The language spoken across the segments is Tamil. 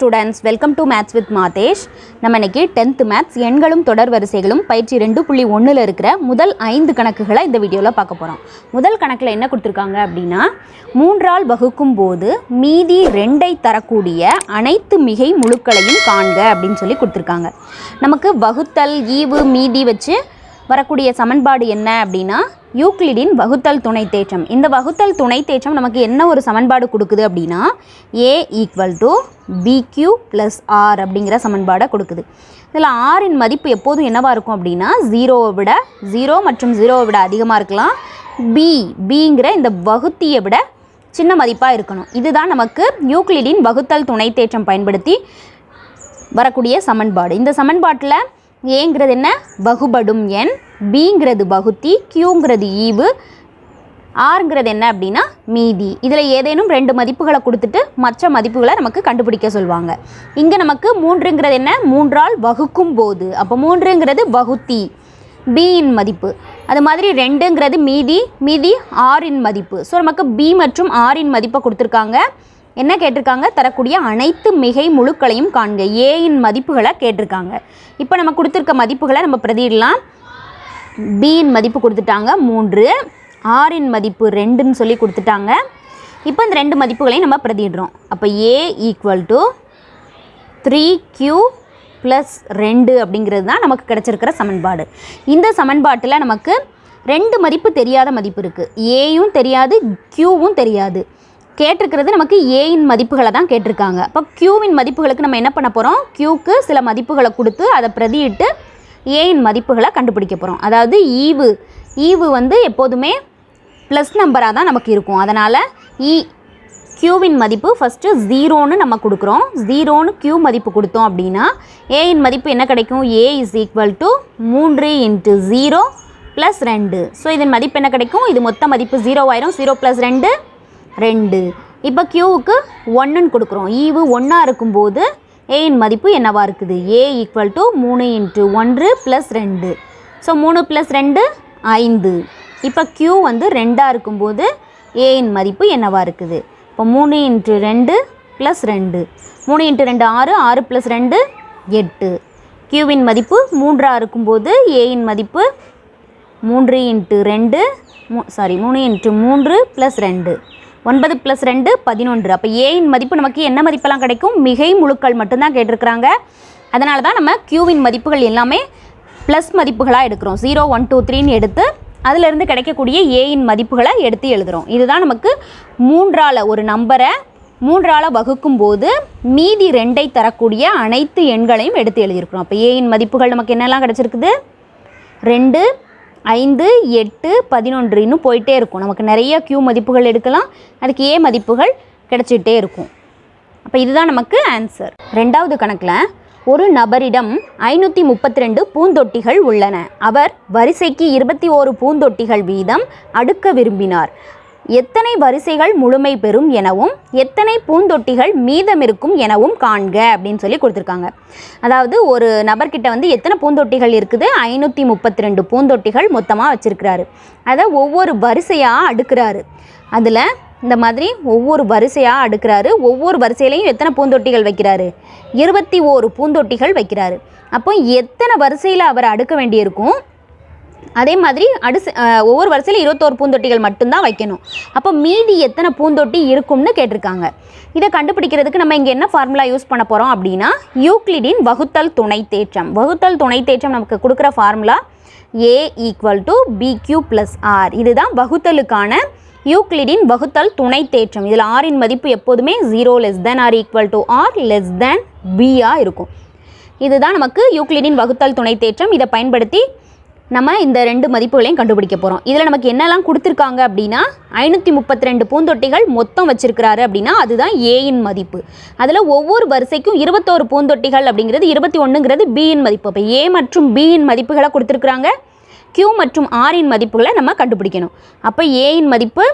Students welcome to maths with Madesh நம்ம இன்னைக்கு டென்த்து மேத்ஸ் எண்களும் தொடர் வரிசைகளும் பயிற்சி ரெண்டு புள்ளி ஒன்றில் இருக்கிற முதல் ஐந்து கணக்குகளை இந்த வீடியோவில் பார்க்க போகிறோம் முதல் கணக்கில் என்ன கொடுத்துருக்காங்க அப்படின்னா மூன்றால் வகுக்கும் போது மீதி ரெண்டை தரக்கூடிய அனைத்து மிகை முழுக்களையும் காண்க அப்படின்னு சொல்லி கொடுத்துருக்காங்க. நமக்கு வகுத்தல் ஈவு மீதி வச்சு வரக்கூடிய சமன்பாடு என்ன அப்படின்னா யூக்ளிடின் வகுத்தல் துணை தேற்றம். இந்த வகுத்தல் துணை தேற்றம் நமக்கு என்ன ஒரு சமன்பாடு கொடுக்குது அப்படின்னா A equal to B Q plus R அப்படிங்கிற சமன்பாடை கொடுக்குது. இதில் ஆரின் மதிப்பு எப்போதும் என்னவாக இருக்கும் அப்படின்னா ஜீரோவை விட ஜீரோ மற்றும் ஜீரோவை விட அதிகமாக இருக்கலாம். பி பிங்கிற இந்த வகுத்தியை விட சின்ன மதிப்பாக இருக்கணும். இதுதான் நமக்கு யூக்ளிடின் வகுத்தல் துணை தேற்றம் பயன்படுத்தி வரக்கூடிய சமன்பாடு. இந்த சமன்பாட்டில் ஏங்கிறது என்ன? வகுபடும் எண். பிங்கிறது பகுத்தி கியூங்கிறது ஈவு. ஆறுங்கிறது என்ன அப்படின்னா மீதி. இதில் ஏதேனும் ரெண்டு மதிப்புகளை கொடுத்துட்டு மற்ற மதிப்புகளை நமக்கு கண்டுபிடிக்க சொல்லுவாங்க இங்கே நமக்கு மூன்றுங்கிறது என்ன? மூன்றால் வகுக்கும் போது. அப்போ மூன்றுங்கிறது வகுத்தி பியின் மதிப்பு. அது மாதிரி ரெண்டுங்கிறது மீதி மீதி ஆறின் மதிப்பு. ஸோ நமக்கு பி மற்றும் ஆறின் மதிப்பை கொடுத்துருக்காங்க. என்ன கேட்டிருக்காங்க? தரக்கூடிய அனைத்து மிகை முழுக்களையும் காண்க. ஏயின் மதிப்புகளை கேட்டிருக்காங்க. இப்போ நம்ம கொடுத்துருக்க மதிப்புகளை நம்ம பிரதியிடலாம். பியின் மதிப்பு கொடுத்துட்டாங்க மூன்று. ஆறின் மதிப்பு ரெண்டுன்னு சொல்லி கொடுத்துட்டாங்க. இப்போ இந்த ரெண்டு மதிப்புகளையும் நம்ம பிரதிடுறோம் அப்போ A equal to three Q plus ரெண்டு அப்படிங்கிறது தான் நமக்கு கிடச்சிருக்கிற சமன்பாடு. இந்த சமன்பாட்டில் நமக்கு ரெண்டு மதிப்பு தெரியாத மதிப்பு இருக்குது ஏயும் தெரியாது க்யூவும் தெரியாது. கேட்டிருக்கிறது நமக்கு ஏயின் மதிப்புகளை தான் கேட்டிருக்காங்க. இப்போ க்யூவின் மதிப்புகளுக்கு நம்ம என்ன பண்ண போகிறோம் க்யூக்கு சில மதிப்புகளை கொடுத்து அதை பிரதியிட்டு ஏயின் மதிப்புகளை கண்டுபிடிக்க போகிறோம் அதாவது ஈவு. ஈவு வந்து எப்போதுமே ப்ளஸ் நம்பராக தான் நமக்கு இருக்கும். அதனால் இ e, க்யூவின் மதிப்பு ஃபஸ்ட்டு ஜீரோன்னு நம்ம கொடுக்குறோம். ஜீரோன்னு க்யூ மதிப்பு கொடுத்தோம் அப்படின்னா ஏயின் மதிப்பு என்ன கிடைக்கும்? ஏ இஸ் ஈக்குவல் டு மூன்று இன்ட்டு ஜீரோ ப்ளஸ் ரெண்டு. ஸோ இதன் மதிப்பு என்ன கிடைக்கும்? இது மொத்த மதிப்பு ஜீரோ ஆயிரும். ஜீரோ ப்ளஸ் ரெண்டு ரெண்டு. இப்போ க்யூவுக்கு ஒன்றுன்னு கொடுக்குறோம். ஈவு ஒன்றா இருக்கும்போது ஏயின் மதிப்பு என்னவாக இருக்குது? ஏ ஈக்குவல் டு மூணு இன்ட்டு ஒன்று ப்ளஸ் ரெண்டு. ஸோ மூணு ப்ளஸ் ரெண்டு ஐந்து. இப்போ க்யூ வந்து ரெண்டாக இருக்கும்போது ஏயின் மதிப்பு என்னவாக இருக்குது? இப்போ மூணு இன்ட்டு ரெண்டு ப்ளஸ் ரெண்டு. மூணு இன்ட்டு ரெண்டு ஆறு ஆறு ப்ளஸ் ரெண்டு எட்டு. க்யூவின் மதிப்பு மூன்றாக இருக்கும்போது ஏயின் மதிப்பு மூன்று இன்ட்டு ரெண்டு மூ சாரி மூணு இன்ட்டு மூன்று ப்ளஸ் ரெண்டு. ஒன்பது ப்ளஸ் ரெண்டு பதினொன்று. அப்போ ஏயின் மதிப்பு நமக்கு என்ன மதிப்பெல்லாம் கிடைக்கும்? மிகை முழுக்கள் மட்டும்தான் கேட்டிருக்கிறாங்க. அதனால தான் நம்ம க்யூவின் மதிப்புகள் எல்லாமே ப்ளஸ் மதிப்புகளாக எடுக்கிறோம். ஜீரோ ஒன் டூ த்ரீன்னு எடுத்து அதிலிருந்து கிடைக்கக்கூடிய ஏயின் மதிப்புகளை எடுத்து எழுதுகிறோம் இதுதான் நமக்கு மூன்றால் ஒரு நம்பரை மூன்றால் வகுக்கும் போது மீதி ரெண்டை தரக்கூடிய அனைத்து எண்களையும் எடுத்து எழுதியிருக்கிறோம். அப்போ ஏயின் மதிப்புகள் நமக்கு என்னெல்லாம் கிடச்சிருக்குது? ரெண்டு ஐந்து எட்டு பதினொன்று இன்னும் போயிட்டே இருக்கும். நமக்கு நிறைய க்யூ மதிப்புகள் எடுக்கலாம். அதுக்கு ஏ மதிப்புகள் கிடச்சிட்டே இருக்கும். அப்போ இதுதான் நமக்கு ஆன்சர் ரெண்டாவது கணக்கில் ஒரு நபரிடம் ஐநூற்றி முப்பத்தி ரெண்டு பூந்தொட்டிகள் உள்ளன. அவர் வரிசைக்கு இருபத்தி ஓரு பூந்தொட்டிகள் வீதம் அடுக்க விரும்பினார். எத்தனை வரிசைகள் முழுமை பெறும் எனவும் எத்தனை பூந்தொட்டிகள் மீதமிருக்கும் எனவும் காண்க அப்படின்னு சொல்லி கொடுத்துருக்காங்க. அதாவது ஒரு நபர்கிட்ட வந்து எத்தனை பூந்தொட்டிகள் இருக்குது? ஐநூற்றி முப்பத்தி ரெண்டு பூந்தொட்டிகள் மொத்தமாக வச்சுருக்கிறாரு. அதை ஒவ்வொரு வரிசையாக அடுக்கிறாரு. அதில் இந்த மாதிரி ஒவ்வொரு வரிசையாக அடுக்கிறாரு. ஒவ்வொரு வரிசையிலையும் எத்தனை பூந்தொட்டிகள் வைக்கிறாரு? இருபத்தி ஓரு பூந்தொட்டிகள் வைக்கிறாரு. அப்போ எத்தனை வரிசையில் அவர் அடுக்க வேண்டியிருக்கும்? அதே மாதிரி அடுசு ஒவ்வொரு வரிசையில் இருபத்தோரு பூந்தொட்டிகள் மட்டும்தான் வைக்கணும். அப்போ மீதி எத்தனை பூந்தொட்டி இருக்கும்னு கேட்டிருக்காங்க. இதை கண்டுபிடிக்கிறதுக்கு நம்ம இங்கே என்ன ஃபார்முலா யூஸ் பண்ண போகிறோம் அப்படின்னா யூக்ளிடின் வகுத்தல் துணை தேற்றம். வகுத்தல் துணை தேற்றம் நமக்கு கொடுக்குற formula A equal to B Q plus R இதுதான் வகுத்தலுக்கான யூக்ளிடின் வகுத்தல் துணை தேற்றம். இதில் ஆரின் மதிப்பு எப்போதுமே zero less than R equal to R less than பியாக இருக்கும். இதுதான் நமக்கு யூக்ளிடின் வகுத்தல் துணை தேற்றம். இதை பயன்படுத்தி நம்ம இந்த ரெண்டு மதிப்புகளையும் கண்டுபிடிக்க போகிறோம் இதில் நமக்கு என்னெல்லாம் கொடுத்துருக்காங்க அப்படின்னா ஐநூற்றி முப்பத்தி ரெண்டு பூந்தொட்டிகள் மொத்தம் வச்சுருக்கிறாரு அப்படின்னா அதுதான் ஏயின் மதிப்பு. அதில் ஒவ்வொரு வரிசைக்கும் இருபத்தோரு பூந்தொட்டிகள் அப்படிங்கிறது இருபத்தி ஒன்றுங்கிறது பியின் மதிப்பு. அப்போ ஏ மற்றும் பியின் மதிப்புகளை கொடுத்துருக்குறாங்க. கியூ மற்றும் ஆரின் மதிப்புகளை நம்ம கண்டுபிடிக்கணும். அப்போ ஏயின் மதிப்பு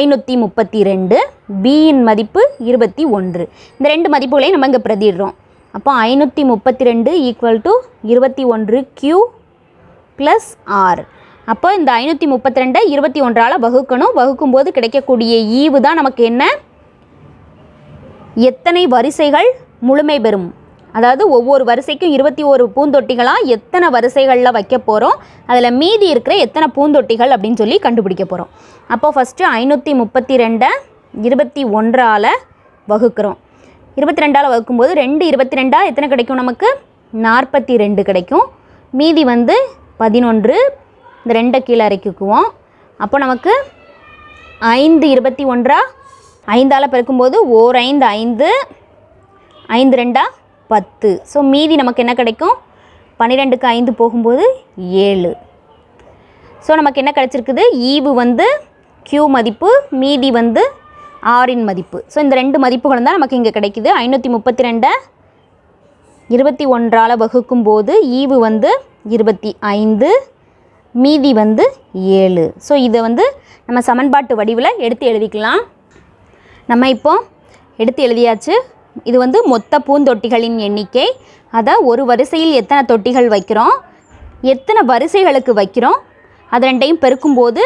ஐநூற்றி முப்பத்தி ரெண்டு பியின் மதிப்பு இருபத்தி ஒன்று. இந்த ரெண்டு மதிப்புகளையும் நம்ம இங்கே பிரதிடுறோம் அப்போ ஐநூற்றி முப்பத்தி ரெண்டு ஈக்குவல் டு இருபத்தி ஒன்று கியூ ப்ளஸ் ஆர் அப்போ இந்த ஐநூற்றி முப்பத்தி ரெண்டை இருபத்தி ஒன்றால் வகுக்கணும். வகுக்கும்போது கிடைக்கக்கூடிய ஈவு தான் நமக்கு என்ன? எத்தனை வரிசைகள் முழுமை பெறும்? அதாவது ஒவ்வொரு வரிசைக்கும் இருபத்தி ஒரு பூந்தொட்டிகளாக எத்தனை வரிசைகளில் வைக்க போகிறோம் அதில் மீதி இருக்கிற எத்தனை பூந்தொட்டிகள் அப்படின்னு சொல்லி கண்டுபிடிக்க போகிறோம் அப்போ ஃபஸ்ட்டு ஐநூற்றி முப்பத்தி ரெண்டை இருபத்தி ஒன்றால் வகுக்கிறோம். இருபத்தி ரெண்டால் வகுக்கும்போது ரெண்டு இருபத்தி ரெண்டாக எத்தனை கிடைக்கும் நமக்கு? நாற்பத்தி ரெண்டு கிடைக்கும். மீதி வந்து பதினொன்று. இந்த ரெண்டை கீழே இறக்கிக்குவோம் அப்போ நமக்கு ஐந்து இருபத்தி ஒன்றா ஐந்தால் பிறக்கும்போது ஓர் ஐந்து ஐந்து ஐந்து ரெண்டா பத்து. ஸோ மீதி நமக்கு என்ன கிடைக்கும்? பன்னிரெண்டுக்கு ஐந்து போகும்போது ஏழு. ஸோ நமக்கு என்ன கிடச்சிருக்குது? ஈவு வந்து க்யூ மதிப்பு மீதி வந்து ஆரின் மதிப்பு. ஸோ இந்த ரெண்டு மதிப்புகளும் தான் நமக்கு இங்கே கிடைக்குது. ஐநூற்றி முப்பத்தி ரெண்டை இருபத்தி ஒன்றால் வகுக்கும்போது ஈவு வந்து இருபத்தி ஐந்து மீதி வந்து ஏழு. ஸோ இதை வந்து நம்ம சமன்பாட்டு வடிவில் எடுத்து எழுதிக்கலாம். நம்ம இப்போ எடுத்து எழுதியாச்சு. இது வந்து மொத்த பூந்தொட்டிகளின் எண்ணிக்கை. அதை ஒரு வரிசையில் எத்தனை தொட்டிகள் வைக்கிறோம்? எத்தனை வரிசைகளுக்கு வைக்கிறோம்? அது ரெண்டையும் பெருக்கும்போது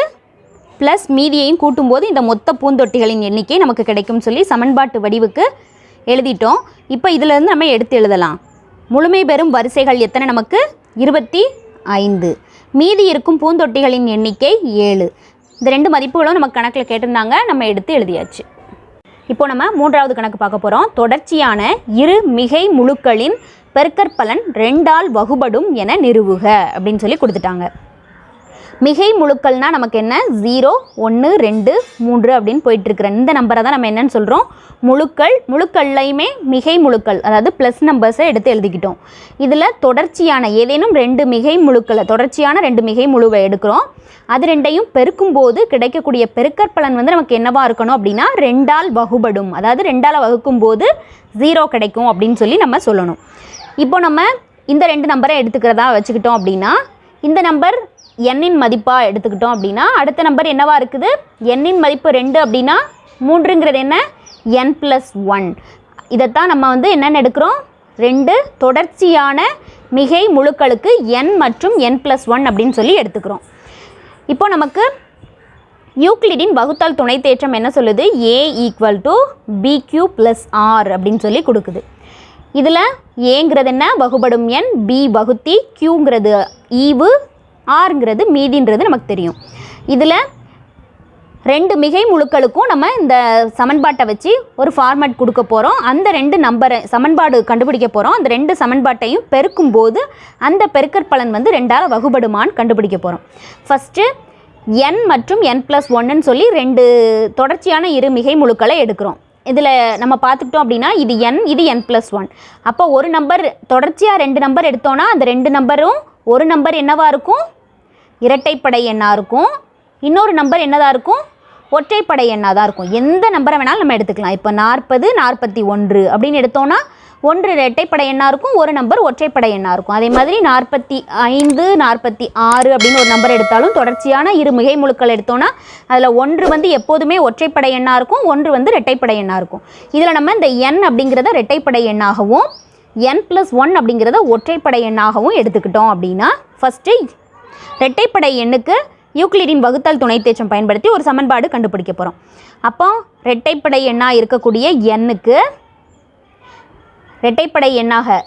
ப்ளஸ் மீதியையும் கூட்டும்போது இந்த மொத்த பூந்தொட்டிகளின் எண்ணிக்கை நமக்கு கிடைக்கும்னு சொல்லி சமன்பாட்டு வடிவுக்கு எழுதிட்டோம். இப்போ இதிலேருந்து நம்ம எடுத்து எழுதலாம். முழுமை பெறும் வரிசைகள் எத்தனை நமக்கு? இருபத்தி ஐந்து. மீதி இருக்கும் பூந்தொட்டிகளின் எண்ணிக்கை ஏழு. இந்த ரெண்டு மதிப்புகளும் நம்ம கணக்கில் கேட்டிருந்தாங்க. நம்ம எடுத்து எழுதியாச்சு. இப்போ நம்ம மூன்றாவது கணக்கு பார்க்க போகிறோம் தொடர்ச்சியான இரு மிகை முழுக்களின் பெருக்கற்பலன் ரெண்டால் வகுபடும் என நிறுவுக அப்படின்னு சொல்லி கொடுத்துட்டாங்க. மிகை முழுக்கள்னால் நமக்கு என்ன? ஜீரோ ஒன்று ரெண்டு மூன்று அப்படின்னு போயிட்டுருக்குற இந்த நம்பரை தான் நம்ம என்னன்னு சொல்கிறோம் முழுக்கள் முழுக்கள்லையுமே மிகை முழுக்கள் அதாவது ப்ளஸ் நம்பர்ஸை எடுத்து எழுதிக்கிட்டோம். இதில் தொடர்ச்சியான ஏதேனும் ரெண்டு மிகை முழுக்களை தொடர்ச்சியான ரெண்டு மிகை முழுவை எடுக்கிறோம். அது ரெண்டையும் பெருக்கும்போது கிடைக்கக்கூடிய பெருக்கற்பலன் வந்து நமக்கு என்னவாக இருக்கணும் அப்படின்னா ரெண்டால் வகுபடும். அதாவது ரெண்டால் வகுக்கும் போது ஜீரோ கிடைக்கும் அப்படின்னு சொல்லி நம்ம சொல்லணும். இப்போ நம்ம இந்த ரெண்டு நம்பரை எடுத்துக்கிறதா வச்சுக்கிட்டோம் அப்படின்னா இந்த நம்பர் எண்ணின் மதிப்பாக எடுத்துக்கிட்டோம் அப்படின்னா அடுத்த நம்பர் என்னவா இருக்குது? எண்ணின் மதிப்பு ரெண்டு அப்படின்னா மூன்றுங்கிறது என்ன? என் ப்ளஸ் ஒன் இதைத்தான் நம்ம வந்து என்னென்னு எடுக்கிறோம்? ரெண்டு தொடர்ச்சியான மிகை முழுக்களுக்கு என் மற்றும் என் ப்ளஸ் ஒன் அப்படின்னு சொல்லி எடுத்துக்கிறோம். இப்போ நமக்கு யூக்ளிடின் வகுத்தால் துணை தேற்றம் என்ன சொல்லுது? A equal to B Q plus R அப்படின்னு சொல்லி கொடுக்குது. இதில் ஏங்கிறது என்ன? வகுபடும் எண் பி வகுத்தி கியூங்கிறது ஈவு ஆறுங்கிறது மீதின்றது நமக்கு தெரியும். இதில் ரெண்டு மிகை முழுக்களுக்கும் நம்ம இந்த சமன்பாட்டை வச்சு ஒரு ஃபார்மேட் கொடுக்க போகிறோம் அந்த ரெண்டு நம்பரை சமன்பாடு கண்டுபிடிக்க போகிறோம் அந்த ரெண்டு சமன்பாட்டையும் பெருக்கும்போது அந்த பெருக்கற்பலன் வந்து ரெண்டால் வகுபடுமான்னு கண்டுபிடிக்க போகிறோம் ஃபஸ்ட்டு என் மற்றும் என் ப்ளஸ் ஒன்றுன்னு சொல்லி ரெண்டு தொடர்ச்சியான இரு மிகை முழுக்களை எடுக்கிறோம். இதில் நம்ம பார்த்துக்கிட்டோம் அப்படின்னா இது என் இது என் ப்ளஸ் ஒன் அப்போ ஒரு நம்பர் தொடர்ச்சியாக ரெண்டு நம்பர் எடுத்தோன்னா அந்த ரெண்டு நம்பரும் ஒரு நம்பர் என்னவாக இருக்கும்? இரட்டைப்படை எண்ணாக இருக்கும். இன்னொரு நம்பர் என்னதாக இருக்கும்? ஒற்றைப்படை எண்ணாக தான் இருக்கும். எந்த நம்பரை வேணாலும் நம்ம எடுத்துக்கலாம். இப்போ நாற்பது நாற்பத்தி ஒன்று அப்படின்னு எடுத்தோன்னா ஒன்று இரட்டைப்படை எண்ணாக இருக்கும் ஒரு நம்பர் ஒற்றைப்படை எண்ணாக இருக்கும். அதே மாதிரி நாற்பத்தி ஐந்து நாற்பத்தி ஆறு அப்படின்னு ஒரு நம்பர் எடுத்தாலும் தொடர்ச்சியான இரு மிகை முழுக்கள் எடுத்தோன்னா அதில் ஒன்று வந்து எப்போதுமே ஒற்றைப்படை எண்ணாக இருக்கும் ஒன்று வந்து இரட்டைப்படை எண்ணாக இருக்கும். இதில் நம்ம இந்த எண் அப்படிங்கிறத இரட்டைப்படை எண்ணாகவும் என் ப்ளஸ் ஒன் அப்படிங்கிறத ஒற்றைப்படை எண்ணாகவும் எடுத்துக்கிட்டோம் அப்படின்னா ஃபஸ்ட்டு இரட்டைப்படை எண்ணுக்கு யூக்ளிடின் வகுத்தல் துணை தேச்சம் பயன்படுத்தி ஒரு சமன்பாடு கண்டுபிடிக்க போகிறோம் அப்போ இரட்டைப்படை எண்ணாக இருக்கக்கூடிய எண்ணுக்கு இரட்டைப்படை எண்ணாக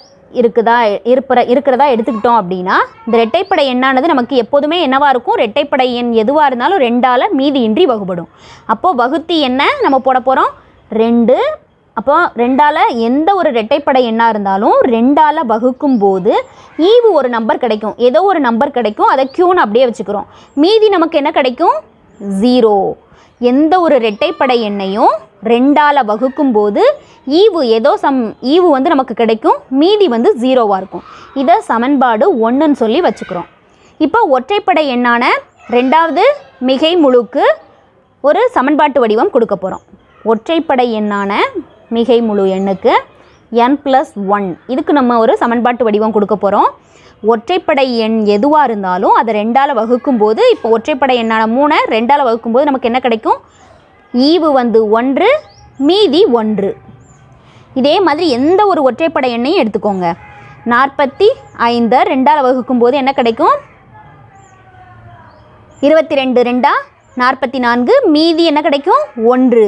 இருக்குதா இருப்புற இருக்கிறதா எடுத்துக்கிட்டோம் அப்படின்னா இந்த இரட்டைப்படை எண்ணானது நமக்கு எப்போதுமே என்னவாக இருக்கும்? இரட்டைப்படை எண் எதுவாக இருந்தாலும் ரெண்டால் மீதியின்றி வகுபடும். அப்போது வகுத்தி என்ன நம்ம போட போகிறோம் ரெண்டு அப்போ ரெண்டால் எந்த ஒரு ரெட்டைப்படை எண்ணாக இருந்தாலும் ரெண்டால் வகுக்கும் போது ஈவு ஒரு நம்பர் கிடைக்கும். ஏதோ ஒரு நம்பர் கிடைக்கும். அதை க்யூன்னு அப்படியே வச்சுக்கிறோம். மீதி நமக்கு என்ன கிடைக்கும்? ஜீரோ எந்த ஒரு ரெட்டைப்படை எண்ணையும் ரெண்டால் வகுக்கும் போது ஈவு ஏதோ சம் ஈவு வந்து நமக்கு கிடைக்கும். மீதி வந்து ஜீரோவாக இருக்கும். இதை சமன்பாடு ஒன்றுன்னு சொல்லி வச்சுக்கிறோம். இப்போ ஒற்றைப்படை எண்ணான ரெண்டாவது மிகை முழுக்கு ஒரு சமன்பாட்டு வடிவம் கொடுக்க போகிறோம் ஒற்றைப்படை எண்ணான மிகை முழு எண்ணுக்கு என் ப்ளஸ் ஒன் இதுக்கு நம்ம ஒரு சமன்பாட்டு வடிவம் கொடுக்க போகிறோம் ஒற்றைப்படை எண் எதுவாக இருந்தாலும் அதை ரெண்டால் வகுக்கும்போது இப்போ ஒற்றைப்படை எண்ணான மூணை ரெண்டால் வகுக்கும்போது நமக்கு என்ன கிடைக்கும்? ஈவு வந்து ஒன்று மீதி ஒன்று. இதே மாதிரி எந்த ஒரு ஒற்றைப்படை எண்ணையும் எடுத்துக்கோங்க. நாற்பத்தி ஐந்தை ரெண்டால் வகுக்கும்போது என்ன கிடைக்கும்? இருபத்தி ரெண்டு ரெண்டா? நாற்பத்தி நான்கு மீதி என்ன கிடைக்கும்? ஒன்று.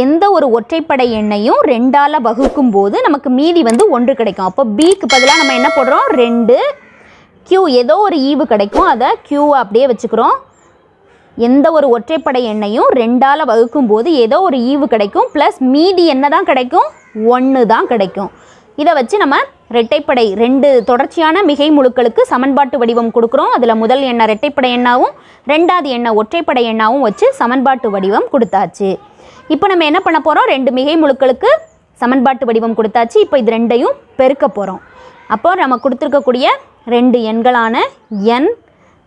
எந்த ஒரு ஒற்றைப்படை எண்ணையும் ரெண்டால் வகுக்கும் போது நமக்கு மீதி வந்து ஒன்று கிடைக்கும். அப்போ பிக்கு பதிலாக நம்ம என்ன போடுறோம்? ரெண்டு. க்யூ ஏதோ ஒரு e ஈவு கிடைக்கும். அதை க்யூவை அப்படியே வச்சுக்கிறோம். எந்த ஒரு ஒற்றைப்படை எண்ணையும் ரெண்டால் வகுக்கும் போது ஏதோ ஒரு e ஈவு கிடைக்கும். ப்ளஸ் மீதி என்ன தான் கிடைக்கும்? ஒன்று தான் கிடைக்கும். இதை வச்சு நம்ம ரெட்டைப்படை ரெண்டு தொடர்ச்சியான மிகை முழுக்களுக்கு சமன்பாட்டு வடிவம் கொடுக்குறோம். அதில் முதல் எண்ணெய் ரெட்டைப்படை எண்ணாவும் ரெண்டாவது எண்ணெய் ஒற்றைப்படை எண்ணாவும் வச்சு சமன்பாட்டு வடிவம் கொடுத்தாச்சு. இப்போ நம்ம என்ன பண்ண போகிறோம் ரெண்டு மிகை முழுக்களுக்கு சமன்பாட்டு வடிவம் கொடுத்தாச்சு. இப்போ இது ரெண்டையும் பெருக்க போகிறோம் அப்போ நம்ம கொடுத்துருக்கக்கூடிய ரெண்டு எண்களான என்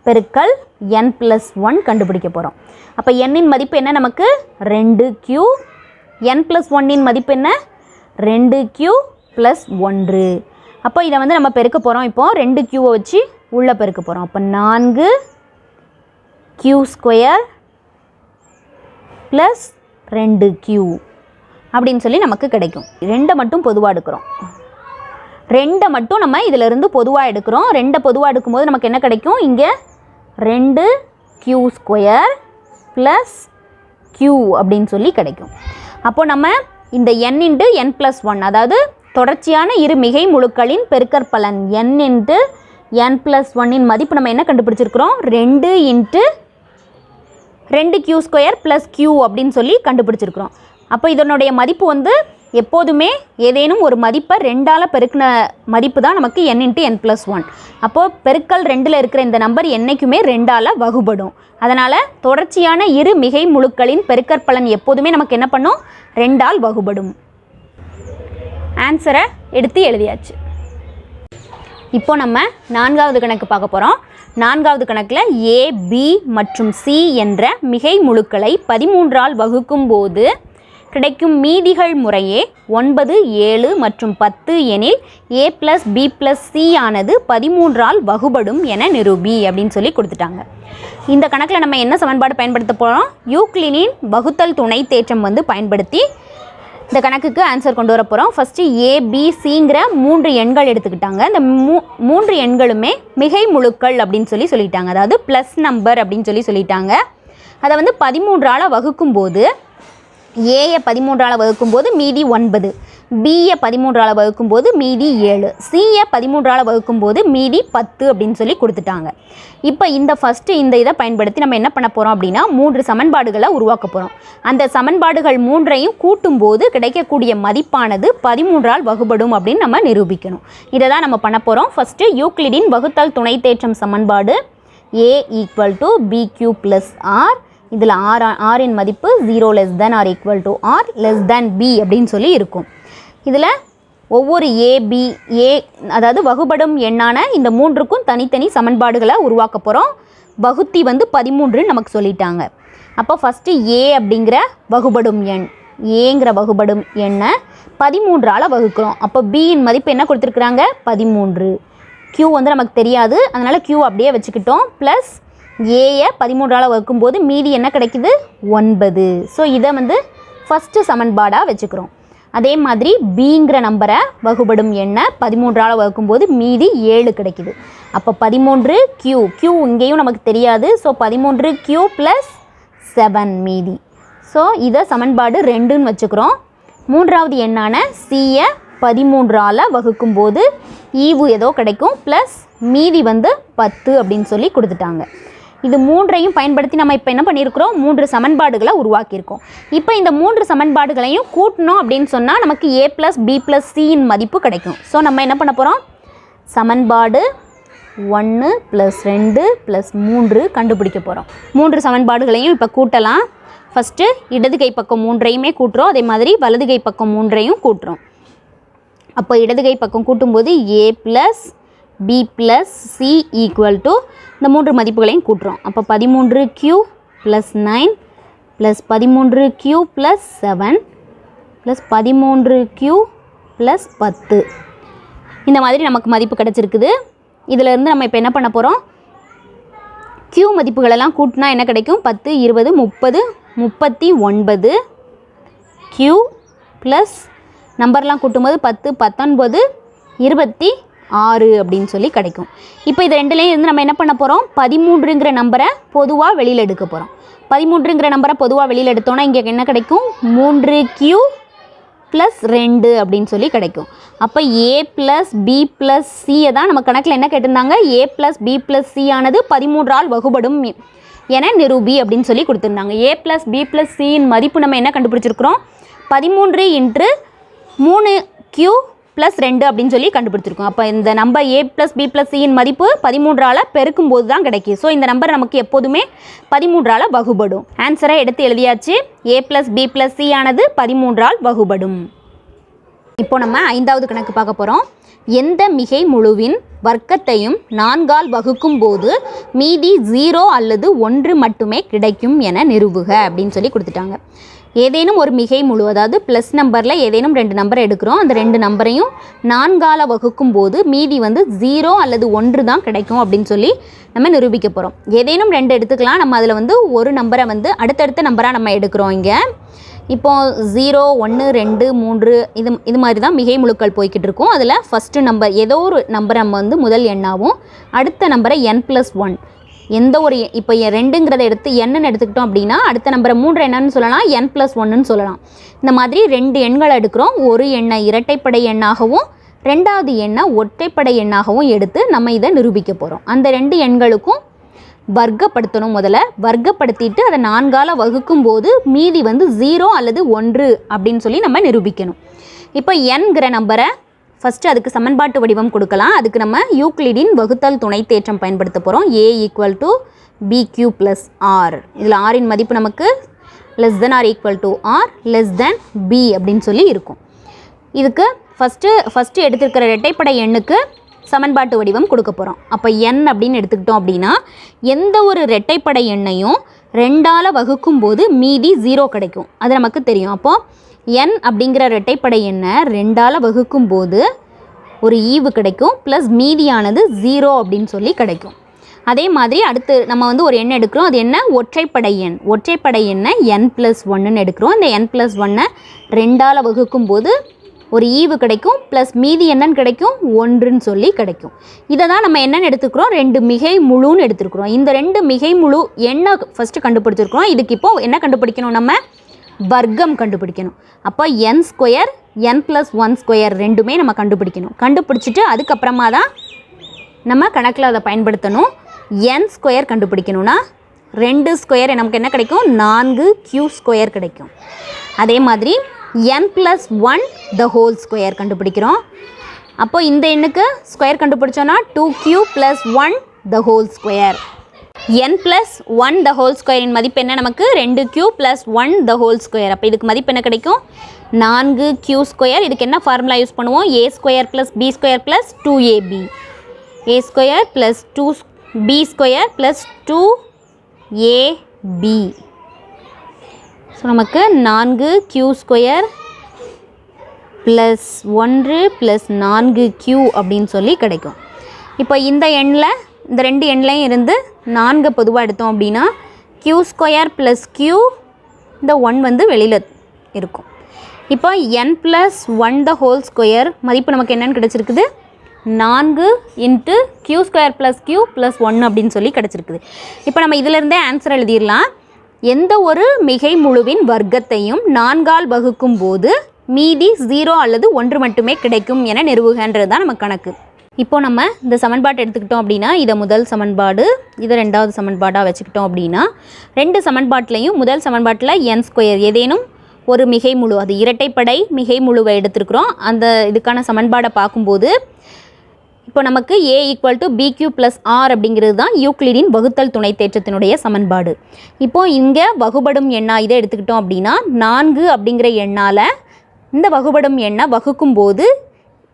பெருக்கல் என் ப்ளஸ் ஒன் கண்டுபிடிக்க போகிறோம் அப்போ எண்ணின் மதிப்பு என்ன நமக்கு? ரெண்டு கியூ என் ப்ளஸ் ஒன்னின் மதிப்பு என்ன? ரெண்டு கியூ ப்ளஸ் ஒன்று. அப்போ இதை வந்து நம்ம பெருக்க போகிறோம் இப்போ ரெண்டு கியூவை வச்சு உள்ளே பெருக்க போகிறோம் அப்போ நான்கு கியூ ஸ்கொயர் ப்ளஸ் ரெண்டு கியூ அப்படின்னு சொல்லி நமக்கு கிடைக்கும். ரெண்டை மட்டும் பொதுவாக எடுக்கிறோம். ரெண்டை மட்டும் நம்ம இதிலிருந்து பொதுவாக எடுக்கிறோம். ரெண்டை பொதுவாக எடுக்கும்போது நமக்கு என்ன கிடைக்கும்? இங்கே ரெண்டு கியூ ஸ்கொயர் ப்ளஸ் கியூ அப்படின்னு சொல்லி கிடைக்கும். அப்போ நம்ம இந்த N into N plus one அதாவது தொடர்ச்சியான இரு மிகை முழுக்களின் பெருக்கற்பலன் என் இன்ட்டு என் ப்ளஸ் ஒன்னின் மதிப்பு நம்ம என்ன கண்டுபிடிச்சிருக்கிறோம்? ரெண்டு இன்ட்டு ரெண்டு கியூ ஸ்கொயர் ப்ளஸ் கியூ அப்படின்னு சொல்லி கண்டுபிடிச்சிருக்கிறோம். அப்போ இதனுடைய மதிப்பு வந்து எப்போதுமே ஏதேனும் ஒரு மதிப்பை ரெண்டால் பெருக்கின மதிப்பு தான் நமக்கு N into N plus one அப்போது பெருக்கல் ரெண்டில் இருக்கிற இந்த நம்பர் என்றைக்குமே ரெண்டால் வகுபடும். அதனால் தொடர்ச்சியான இரு மிகை முழுக்களின் பெருக்கற்பலன் எப்போதுமே நமக்கு என்ன பண்ணும்? ரெண்டால் வகுபடும். ஆன்சரை எடுத்து எழுதியாச்சு. இப்போ நம்ம நான்காவது கணக்கு பார்க்க போகிறோம் நான்காவது கணக்கில் ஏ பி மற்றும் சி என்ற மிகை முழுக்களை பதிமூன்றால் வகுக்கும் போது கிடைக்கும் மீதிகள் முறையே ஒன்பது ஏழு மற்றும் பத்து எனில் A plus B plus C ஆனது பதிமூன்றால் வகுபடும் என நிரூபி அப்படின்னு சொல்லி கொடுத்துட்டாங்க. இந்த கணக்கில் நம்ம என்ன சமன்பாடு பயன்படுத்த போகிறோம் யூக்ளினின் வகுத்தல் துணை தேற்றம் வந்து பயன்படுத்தி இந்த கணக்குக்கு ஆன்சர் கொண்டு வர போகிறோம் ஃபஸ்ட்டு ஏபிசிங்கிற மூன்று எண்கள் எடுத்துக்கிட்டாங்க. இந்த மூ மூன்று எண்களுமே மிகை முழுக்கள் அப்படின்னு சொல்லி சொல்லிட்டாங்க. அதாவது ப்ளஸ் நம்பர் அப்படின்னு சொல்லி சொல்லிட்டாங்க. அதை வந்து பதிமூன்றால் வகுக்கும்போது ஏயை பதிமூன்றால் வகுக்கும்போது மீதி ஒன்பது பிஏ பதிமூன்றால் வகுக்கும்போது மீதி ஏழு சிஏ பதிமூன்றால் வகுக்கும்போது மீதி பத்து அப்படின்னு சொல்லி கொடுத்துட்டாங்க. இப்போ இந்த ஃபஸ்ட்டு இந்த இதை பயன்படுத்தி நம்ம என்ன பண்ண போகிறோம் அப்படின்னா மூன்று சமன்பாடுகளை உருவாக்க போகிறோம் அந்த சமன்பாடுகள் மூன்றையும் கூட்டும்போது கிடைக்கக்கூடிய மதிப்பானது பதிமூன்றால் வகுபடும் அப்படின்னு நம்ம நிரூபிக்கணும். இதை தான் நம்ம பண்ண போகிறோம் ஃபஸ்ட்டு யூக்ளிடின் வகுத்தல் துணை தேற்றம் சமன்பாடு A equal to B Q plus R இதில் ஆர் ஆரின் மதிப்பு zero less than R equal to R less than B அப்படின்னு சொல்லி இருக்கும். இதில் ஒவ்வொரு ஏபி ஏ அதாவது வகுபடும் எண்ணான இந்த மூன்றுக்கும் தனித்தனி சமன்பாடுகளை உருவாக்க போகிறோம். வகுத்தி வந்து பதிமூன்றுன்னு நமக்கு சொல்லிட்டாங்க. அப்போ ஃபஸ்ட்டு ஏ அப்படிங்கிற வகுபடும் எண் ஏங்கிற வகுபடும் எண்ணை பதிமூன்றால் வகுக்கிறோம். அப்போ பியின் மதிப்பு என்ன கொடுத்துருக்குறாங்க? பதிமூன்று. க்யூ வந்து நமக்கு தெரியாது. அதனால் க்யூ அப்படியே வச்சுக்கிட்டோம். ப்ளஸ் ஏயை பதிமூன்றால் வகுக்கும்போது மீதி என்ன கிடைக்குது? ஒன்பது. ஸோ இதை வந்து ஃபஸ்ட்டு சமன்பாடாக வச்சுக்கிறோம். அதே மாதிரி பிங்கிற நம்பரை வகுபடும் எண்ணை பதிமூன்றால் வகுக்கும்போது மீதி ஏழு கிடைக்குது. அப்போ பதிமூன்று கியூ கியூ இங்கேயும் நமக்கு தெரியாது. ஸோ பதிமூன்று கியூ ப்ளஸ் செவன் மீதி. ஸோ இதை சமன்பாடு ரெண்டுன்னு வச்சுக்கிறோம். மூன்றாவது எண்ணான சியை பதிமூன்றால் வகுக்கும்போது e ஈவு ஏதோ கிடைக்கும். ப்ளஸ் மீதி வந்து பத்து அப்படின்னு சொல்லி கொடுத்துட்டாங்க. இது மூன்றையும் பயன்படுத்தி நம்ம இப்போ என்ன பண்ணியிருக்கிறோம் மூன்று சமன்பாடுகளை உருவாக்கியிருக்கோம். இப்போ இந்த மூன்று சமன்பாடுகளையும் கூட்டணும் அப்படின்னு சொன்னால் நமக்கு ஏ ப்ளஸ் பி ப்ளஸ் சியின் மதிப்பு கிடைக்கும். ஸோ நம்ம என்ன பண்ண போகிறோம் சமன்பாடு ஒன்று ப்ளஸ் ரெண்டு ப்ளஸ் மூன்று கண்டுபிடிக்க போகிறோம் மூன்று சமன்பாடுகளையும் இப்போ கூட்டலாம். ஃபஸ்ட்டு இடது கை பக்கம் மூன்றையுமே கூட்டுறோம். அதே மாதிரி வலது கை பக்கம் மூன்றையும் கூட்டுறோம். அப்போ இடது கை பக்கம் கூட்டும்போது A plus B plus C equal to இந்த மூன்று மதிப்புகளையும் கூட்டுறோம். அப்போ பதிமூன்று கியூ ப்ளஸ் நைன் ப்ளஸ் பதிமூன்று கியூ ப்ளஸ் செவன் ப்ளஸ் பதிமூன்று கியூ ப்ளஸ் பத்து. இந்த மாதிரி நமக்கு மதிப்பு கிடச்சிருக்குது. இதிலேருந்து நம்ம இப்போ என்ன பண்ண போகிறோம் கியூ மதிப்புகளெல்லாம் கூட்டினா என்ன கிடைக்கும்? பத்து இருபது முப்பது முப்பத்தி ஒன்பது. கியூ ப்ளஸ் நம்பர்லாம் கூட்டும்போது பத்து பத்தொன்பது இருபத்தி ஆறு அப்படின்னு சொல்லி கிடைக்கும். இப்போ இது ரெண்டுலேயும் இருந்து நம்ம என்ன பண்ண போகிறோம் பதிமூன்றுங்கிற நம்பரை பொதுவாக வெளியில் எடுக்க போகிறோம் பதிமூன்றுங்கிற நம்பரை பொதுவாக வெளியில் எடுத்தோன்னா இங்கே என்ன கிடைக்கும்? மூன்று கியூ ப்ளஸ் ரெண்டு அப்படின்னு சொல்லி கிடைக்கும். அப்போ ஏ ப்ளஸ் பி ப்ளஸ் சியை தான் நம்ம கணக்கில் என்ன கேட்டிருந்தாங்க? A plus B plus C ஆனது பதிமூன்றால் வகுபடும் என நிரூபி அப்படின்னு சொல்லி கொடுத்துருந்தாங்க. ஏ ப்ளஸ் பி ப்ளஸ் சியின் மதிப்பு நம்ம என்ன கண்டுபிடிச்சிருக்கிறோம்? பதிமூன்று இன்று மூணு கியூ ப்ளஸ் ரெண்டு அப்படின்னு சொல்லி கண்டுபிடிச்சிருக்கோம். அப்போ இந்த number A plus B plus சியின் மதிப்பு பதிமூன்றால் பெருக்கும் போது தான் கிடைக்கும் ஸோ இந்த நம்பர் நமக்கு எப்போதுமே பதிமூன்றால் வகுபடும். ஆன்சரை எடுத்து எழுதியாச்சு. A plus B plus C ஆனது பதிமூன்றால் வகுபடும். இப்போ நம்ம ஐந்தாவது கணக்கு பார்க்க போகிறோம் எந்த மிகை முழுவின் வர்க்கத்தையும் நான்கால் வகுக்கும் போது மீதி ஜீரோ அல்லது ஒன்று மட்டுமே கிடைக்கும் என நிறுவுக அப்படின்னு சொல்லி கொடுத்துட்டாங்க. ஏதேனும் ஒரு மிகை முழு அதாவது ப்ளஸ் நம்பரில் ஏதேனும் ரெண்டு நம்பர் எடுக்கிறோம். அந்த ரெண்டு நம்பரையும் நான்கால வகுக்கும் போது மீதி வந்து ஜீரோ அல்லது ஒன்று தான் கிடைக்கும் அப்படின்னு சொல்லி நம்ம நிரூபிக்க போகிறோம் ஏதேனும் ரெண்டு எடுத்துக்கலாம். நம்ம அதில் வந்து ஒரு நம்பரை வந்து அடுத்தடுத்த நம்பராக நம்ம எடுக்கிறோம் இங்கே. இப்போ ஜீரோ ஒன்று ரெண்டு மூன்று இது இது மாதிரி தான் மிகை முழுக்கள் போய்கிட்டு இருக்கும். அதில் ஃபஸ்ட்டு நம்பர் ஏதோ ஒரு நம்பர் நம்ம வந்து முதல் எண்ணாகவும் அடுத்த நம்பரை என் ப்ளஸ் ஒன் எந்த ஒரு இப்போ என் ரெண்டுங்கிறத எடுத்து என்னன்னு எடுத்துக்கிட்டோம் அப்படின்னா அடுத்த நம்பரை மூன்று என்னன்னு சொல்லலாம் என் ப்ளஸ் ஒன்றுன்னு சொல்லலாம். இந்த மாதிரி ரெண்டு எண்களை எடுக்கிறோம். ஒரு எண்ணை இரட்டைப்படை எண்ணாகவும் ரெண்டாவது எண்ணை ஒற்றைப்படை எண்ணாகவும் எடுத்து நம்ம இதை நிரூபிக்க போகிறோம் அந்த ரெண்டு எண்களுக்கும் வர்க்கப்படுத்தணும் முதல்ல. வர்க்கப்படுத்திட்டு அதை நான்கால வகுக்கும் போது மீதி வந்து ஜீரோ அல்லது ஒன்று அப்படின்னு சொல்லி நம்ம நிரூபிக்கணும். இப்போ என்கிற நம்பரை ஃபஸ்ட்டு அதுக்கு சமன்பாட்டு வடிவம் கொடுக்கலாம். அதுக்கு நம்ம யூக்ளிடின் வகுத்தல் துணை தேற்றம் பயன்படுத்த போகிறோம் A equal to B Q plus R இதில் ஆரின் மதிப்பு நமக்கு less than R equal to R less than B அப்படின்னு சொல்லி இருக்கும். இதுக்கு ஃபஸ்ட்டு ஃபஸ்ட்டு எடுத்திருக்கிற இரட்டைப்படை எண்ணுக்கு சமன்பாட்டு வடிவம் கொடுக்க போகிறோம் அப்போ என் அப்படின்னு எடுத்துக்கிட்டோம் அப்படின்னா எந்த ஒரு இரட்டைப்படை எண்ணையும் ரெண்டால் வகுக்கும் போது மீதி ஜீரோ கிடைக்கும். அது நமக்கு தெரியும். அப்போது என் அப்படிங்கிற இரட்டைப்படை எண்ணை ரெண்டால் வகுக்கும் போது ஒரு ஈவு கிடைக்கும் ப்ளஸ் மீதியானது ஜீரோ அப்படின்னு சொல்லி கிடைக்கும். அதே மாதிரி அடுத்து நம்ம வந்து ஒரு எண் எடுக்கிறோம். அது என்ன? ஒற்றைப்படை எண். ஒற்றைப்படை எண்ணை என் ப்ளஸ் ஒன்றுன்னு எடுக்கிறோம். இந்த என் ப்ளஸ் ஒன்னை ரெண்டால் வகுக்கும் போது ஒரு ஈவு கிடைக்கும் ப்ளஸ் மீதி என்னன்னு கிடைக்கும்? ஒன்றுன்னு சொல்லி கிடைக்கும். இதை தான் நம்ம என்னென்னு எடுத்துக்கிறோம்? ரெண்டு மிகை முழுன்னு எடுத்துருக்குறோம் இந்த ரெண்டு மிகை முழு என்ன ஃபஸ்ட்டு கண்டுபிடிச்சிருக்கிறோம். இதுக்கு இப்போ என்ன கண்டுபிடிக்கணும் நம்ம? வர்க்கம் கண்டுபிடிக்கணும். அப்போ N square N plus one square ரெண்டுமே நம்ம கண்டுபிடிக்கணும். கண்டுபிடிச்சிட்டு அதுக்கப்புறமா தான் நம்ம கணக்கில் அதை பயன்படுத்தணும். என் ஸ்கொயர் கண்டுபிடிக்கணும்னா ரெண்டு ஸ்கொயர் நமக்கு என்ன கிடைக்கும்? நான்கு கியூ ஸ்கொயர் கிடைக்கும். அதே மாதிரி N plus one the whole square கண்டுபிடிக்கிறோம். அப்போது இந்த எண்ணுக்கு square கண்டுபிடிச்சோன்னா two Q plus one the whole square N plus one the whole ஸ்கொயரின் மதிப்பு என்ன நமக்கு? ரெண்டு Q plus one the whole square அப்போ இதுக்கு மதிப்பு என்ன கிடைக்கும்? நான்கு கியூ ஸ்கொயர் இதுக்கு என்ன ஃபார்முலா யூஸ் பண்ணுவோம்? A square plus B square plus two A B A square plus two B square plus two A B so நமக்கு நான்கு கியூ ஸ்கொயர் ப்ளஸ் ஒன்று ப்ளஸ் நான்கு கியூ அப்படின்னு சொல்லி கிடைக்கும். இப்போ இந்த எண்ணில் இந்த ரெண்டு எண்லையும் இருந்து நான்கு பொதுவாக எடுத்தோம் அப்படின்னா கியூ ஸ்கொயர் ப்ளஸ் கியூ இந்த ஒன் வந்து வெளியில் இருக்கும். இப்போ N plus one the whole square மதிப்பு நமக்கு என்னென்னு கிடச்சிருக்குது? நான்கு into Q square plus Q plus one அப்படின்னு சொல்லி கிடச்சிருக்குது. இப்போ நம்ம இதிலிருந்தே ஆன்சர் எழுதிடலாம். எந்த ஒரு மிகை முழுவின் வர்க்கத்தையும் நான்கால் வகுக்கும் போது மீதி ஜீரோ அல்லது ஒன்று மட்டுமே கிடைக்கும் என நிறுவுகன்றது தான் நம்ம கணக்கு. இப்போ நம்ம இந்த சமன்பாட்டை எடுத்துக்கிட்டோம் அப்படின்னா இதை முதல் சமன்பாடு இதை ரெண்டாவது சமன்பாடாக வச்சுக்கிட்டோம் அப்படின்னா ரெண்டு சமன்பாட்டிலையும் முதல் சமன்பாட்டில் என் ஸ்கொயர் ஏதேனும் ஒரு மிகை முழு அது இரட்டைப்படை மிகை முழுவை எடுத்திருக்கிறோம். அந்த இதுக்கான சமன்பாடை பார்க்கும்போது இப்போ நமக்கு A equal to B Q plus R அப்படிங்கிறது தான் யூக்ளிடின் வகுத்தல் துணை தேற்றத்தினுடைய சமன்பாடு. இப்போ இங்கே வகுபடும் எண்ணா இதை எடுத்துக்கிட்டோம் அப்படின்னா நான்கு அப்படிங்கிற எண்ணால் இந்த வகுபடும் எண்ணை வகுக்கும் போது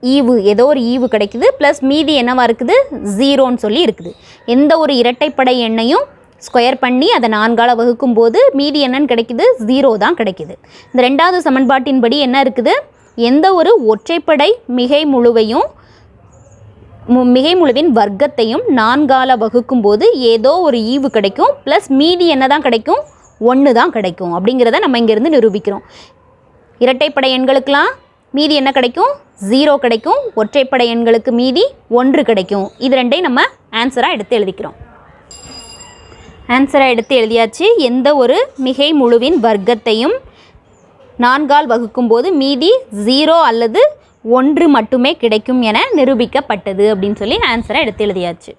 ஈவு ஏதோ ஒரு ஈவு கிடைக்குது ப்ளஸ் மீதி என்னவாக இருக்குது? ஜீரோன்னு சொல்லி இருக்குது. எந்த ஒரு இரட்டைப்படை எண்ணையும் ஸ்கொயர் பண்ணி அதை நான்கால வகுக்கும் போது மீதி என்னன்னு கிடைக்குது? ஜீரோ தான் கிடைக்குது. இந்த ரெண்டாவது சமன்பாட்டின்படி என்ன இருக்குது? எந்த ஒரு ஒற்றைப்படை மிகை முழுவையும் மு- மிகை முழுவின் வர்க்கத்தையும் நான்கால வகுக்கும் போது ஏதோ ஒரு ஈவு கிடைக்கும் ப்ளஸ் மீதி என்ன தான் கிடைக்கும்? ஒன்று தான் கிடைக்கும். அப்படிங்கிறத நம்ம இங்கேருந்து நிரூபிக்கிறோம். இரட்டைப்படை எண்களுக்கெல்லாம் மீதி என்ன கிடைக்கும்? ஜீரோ கிடைக்கும். ஒற்றைப்படை எண்களுக்கு மீதி ஒன்று கிடைக்கும். இது ரெண்டையும் நம்ம ஆன்சராக எடுத்து எழுதிக்கிறோம். ஆன்சராக எடுத்து எழுதியாச்சு. எந்த ஒரு மிகை முழுவின் வர்க்கத்தையும் நான்கால் வகுக்கும்போது மீதி ஜீரோ அல்லது ஒன்று மட்டுமே கிடைக்கும் என நிரூபிக்கப்பட்டது அப்படின்னு சொல்லி ஆன்சரை எடுத்து எழுதியாச்சு.